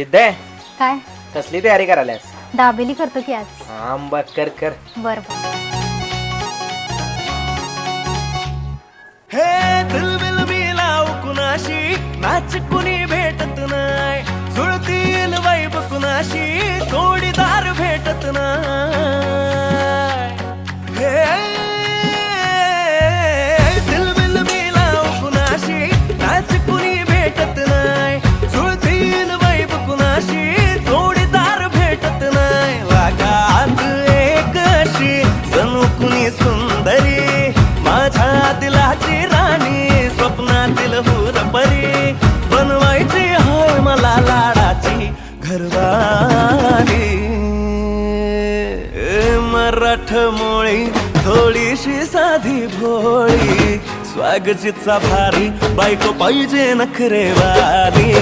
सिद्धे काय? कसली तयारी करायलास दाबेली करतो की आज. आंबा कर कर. बरं बरं. सुंदरी माझ्या दिलाची राणी स्वप्नातील हुरपरी. बनवायची हाय मला लाडाची घरवाणी. ए, मराठ मोळी थोडीशी साधी भोळी. स्वागतीचा भारी बायको पाहिजे नखरेवाली